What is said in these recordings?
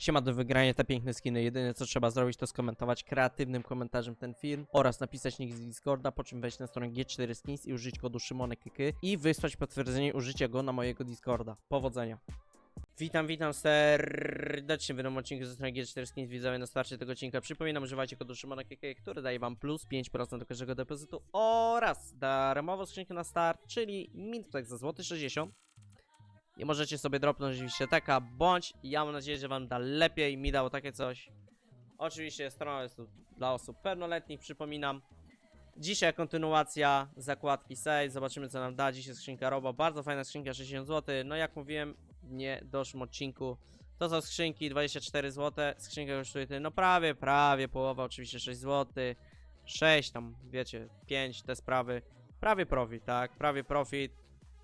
Siema do wygrania te piękne skiny. Jedyne co trzeba zrobić to skomentować kreatywnym komentarzem ten film oraz napisać nick z Discorda, po czym wejść na stronę G4 Skins i użyć kodu SzymonekKy i wysłać potwierdzenie użycia go na mojego Discorda. Powodzenia. Witam, witam serdecznie w nowym odcinku ze strony G4 Skins widzowie na starcie tego odcinka. Przypominam, używajcie kodu SzymonekKy, który daje wam plus 5% do każdego depozytu oraz darmową skrzynkę na start, czyli Mintplek za złoty 60 i możecie sobie dropnąć oczywiście taka, bądź ja mam nadzieję, że wam da lepiej, mi dało takie coś. Oczywiście strona jest tu dla osób pełnoletnich, przypominam. Dzisiaj kontynuacja zakładki save, zobaczymy co nam da. Dzisiaj skrzynka Robo, bardzo fajna skrzynka, 60 zł. No jak mówiłem w niedoszłym odcinku, to są skrzynki 24 zł, skrzynka kosztuje tyle, no prawie, prawie połowa, oczywiście 6 zł. 6 tam, wiecie, 5 te sprawy. Prawie profit, tak, prawie profit,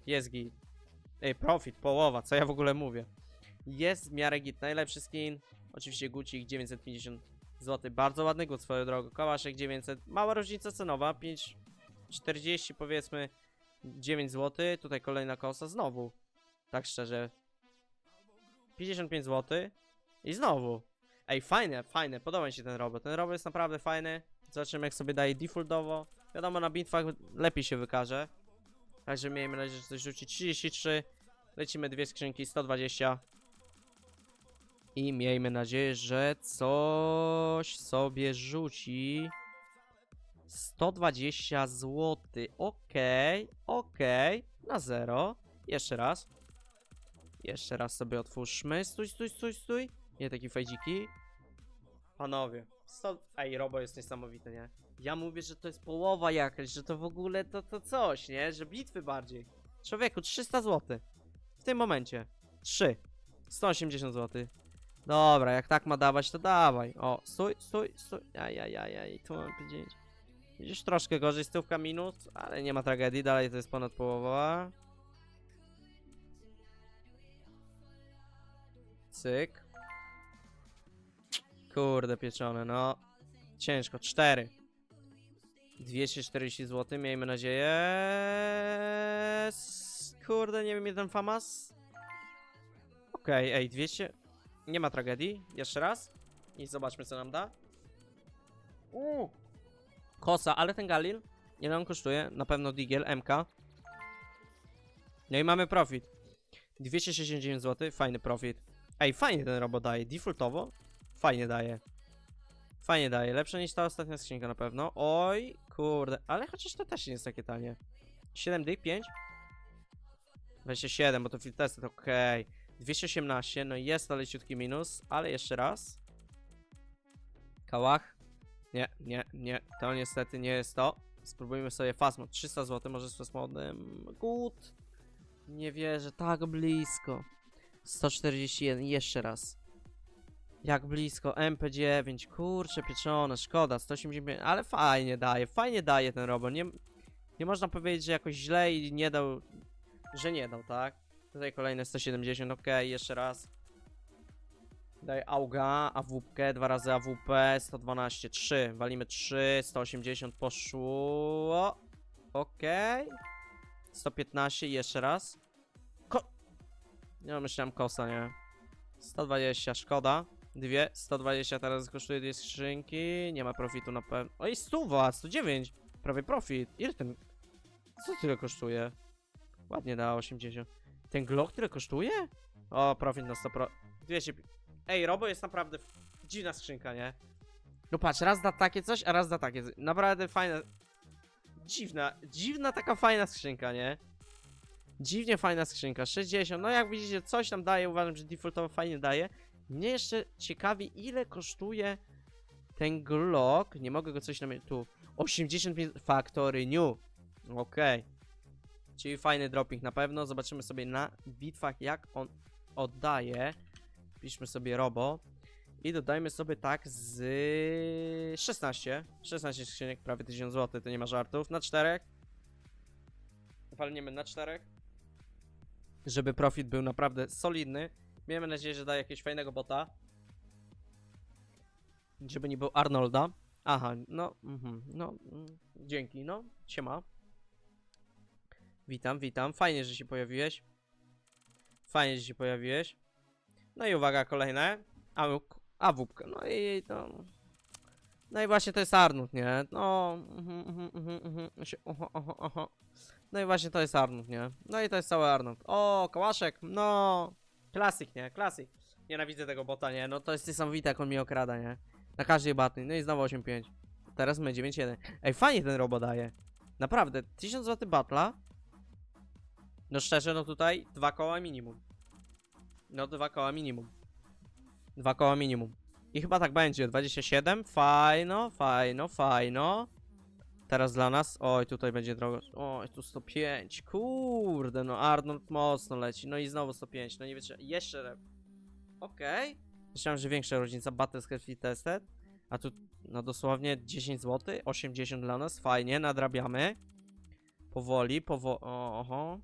jest git. Ej, profit, połowa, co ja w ogóle mówię. Jest w miarę git, najlepszy skin. Oczywiście Gucci 950 zł, bardzo ładny gut swoją drogą. Kałaszek 900, mała różnica cenowa, 5,40 powiedzmy, 9 zł. Tutaj kolejna kosa, znowu. Tak szczerze. 55 zł i znowu. Ej, fajne, fajne, podoba mi się ten robot. Ten robot jest naprawdę fajny. Zobaczymy jak sobie daje defaultowo. Wiadomo, na bitwach lepiej się wykaże. Także miejmy nadzieję, że coś rzuci 33. Lecimy dwie skrzynki, 120. I miejmy nadzieję, że coś sobie rzuci. 120 zł. Okej, okej. Na zero. Jeszcze raz. Jeszcze raz sobie otwórzmy. Stój, stój, stój, stój. Nie taki fejdziki. Panowie. 100... Ej, Robo jest niesamowity, nie? Ja mówię, że to jest połowa jakaś, że to w ogóle to, to coś, nie? Że bitwy bardziej. Człowieku, 300 zł. W tym momencie. 3. 180 zł. Dobra, jak tak ma dawać, to dawaj. O, stój, stój, stój. Ajajajaj, tu mam 5. Widzisz, troszkę gorzej, stówka minus, ale nie ma tragedii, dalej to jest ponad połowa. Cyk. Kurde pieczone, no. Ciężko, 4. 240 zł, miejmy nadzieję. Kurde, nie wiem, jeden famas. Okej, ej, 200. Nie ma tragedii. Jeszcze raz. I zobaczmy, co nam da. Uuu. Kosa, ale ten Galil. Ile on kosztuje? Na pewno Digiel, MK. No i mamy profit. 269 zł, fajny profit. Ej, fajnie ten robot daje. Defaultowo. Fajnie daje. Fajnie daje, lepsze niż ta ostatnia skrzynka na pewno. Oj, kurde, ale chociaż to też nie jest takie tanie. 7 dyk, 5? 27, bo to field tested, okej. 218, no jest to leciutki minus, ale jeszcze raz. Kałach. Nie, nie, nie, to niestety nie jest to. Spróbujmy sobie fastmod, 300 zł, może z fastmodem. Good. Nie wierzę, tak blisko. 141, jeszcze raz. Jak blisko, MP9, kurczę pieczone, szkoda, 185, ale fajnie daje, fajnie daje ten robot, nie, nie można powiedzieć, że jakoś źle i nie dał, że nie dał, tak? Tutaj kolejne 170, ok, jeszcze raz. Daje Auga, AWP, dwa razy AWP, 112, 3, walimy 3, 180 poszło, ok. 115, jeszcze raz. Ko... Nie myślałem kosa, nie? 120, szkoda. Dwie, 120 teraz kosztuje dwie skrzynki. Nie ma profitu na pewno. Oj, stuwa, 109. Prawie profit. Ile ten. Co tyle kosztuje? Ładnie da 80. Ten Glock tyle kosztuje? O, profit na 100%. 200. Ej, Robo jest naprawdę dziwna skrzynka, nie? No patrz, raz da takie coś, a raz da takie. Naprawdę fajna. Dziwna, dziwna taka fajna skrzynka, nie? Dziwnie fajna skrzynka, 60. No jak widzicie, coś tam daje. Uważam, że defaultowo fajnie daje. Mnie jeszcze ciekawi, ile kosztuje ten Glock. Nie mogę go coś na mnie tu. 85 Factory New. Okej. Czyli fajny dropping na pewno. Zobaczymy sobie na bitwach, jak on oddaje. Piszmy sobie Robo. I dodajmy sobie tak z 16. 16 skrzyniek, prawie 1000 zł, to nie ma żartów. Na czterech. Walniemy na czterech. Żeby profit był naprawdę solidny. Miejmy nadzieję, że da jakiegoś fajnego bota. Żeby nie był Arnolda. Aha, no, mhm, no, mm, dzięki, no, siema. Witam, witam, fajnie, że się pojawiłeś. Fajnie, że się pojawiłeś. No i uwaga, kolejne. A, a wupkę, no i no. No i właśnie to jest Arnut, nie? No. mhm, mhm, mhm. No i właśnie to jest Arnut, nie? No i to jest cały Arnut. O, Kołaszek, no. Klasyk, nie? Klasyk. Nienawidzę tego bota, nie? No to jest niesamowite, jak on mi okrada, nie? Na każdej batny. No i znowu 8-5. Teraz my 9-1. Ej, fajnie ten robo daje. Naprawdę, 1000 zł batla. No szczerze, no tutaj dwa koła minimum. No dwa koła minimum. Dwa koła minimum. I chyba tak będzie. 27. Fajno, fajno, fajno. Teraz dla nas. Oj, tutaj będzie drogo. Oj, tu 105. Kurde, no Arnold mocno leci. No i znowu 105. No nie wiecie. Jeszcze rep. Okej. Myślałem, że większa różnica. Battle Fit Tested. A tu, no dosłownie 10 zł. 80 dla nas. Fajnie, nadrabiamy. Powoli, powoli. Oho.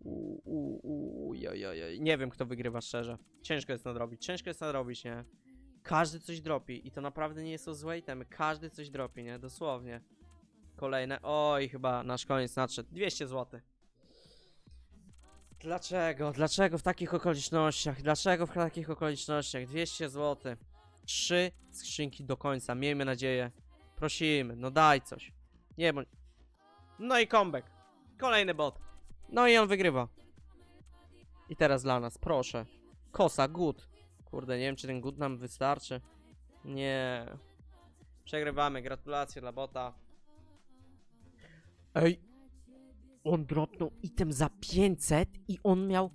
Uuu, uuu, ujojojoj. Nie wiem, kto wygrywa szczerze. Ciężko jest nadrobić. Ciężko jest nadrobić, nie? Każdy coś dropi. I to naprawdę nie są złe itemy. Każdy coś dropi, nie? Dosłownie. Kolejne. Oj, chyba nasz koniec nadszedł. 200 zł. Dlaczego? Dlaczego w takich okolicznościach? Dlaczego w takich okolicznościach? 200 zł. Trzy skrzynki do końca. Miejmy nadzieję. Prosimy, no daj coś. Nie bądź. No i comeback. Kolejny bot. No i on wygrywa. I teraz dla nas, proszę. Kosa, good. Kurde, nie wiem, czy ten good nam wystarczy. Nie. Przegrywamy, gratulacje dla bota. Ej. On dropnął item za 500 i on miał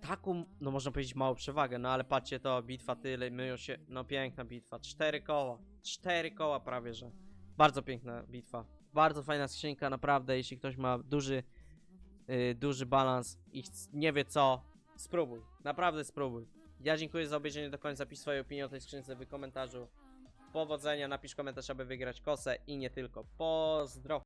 taką, no można powiedzieć małą przewagę, no ale patrzcie to, bitwa tyle, myją się, no piękna bitwa, cztery koła, cztery koła prawie, że. Bardzo piękna bitwa, bardzo fajna skrzynka, naprawdę, jeśli ktoś ma duży, yy, duży balans i nie wie co, spróbuj, naprawdę spróbuj. Ja dziękuję za obejrzenie do końca, pisz swoją opinię o tej skrzynce w komentarzu. Powodzenia, napisz komentarz, aby wygrać kosę i nie tylko. Pozdro!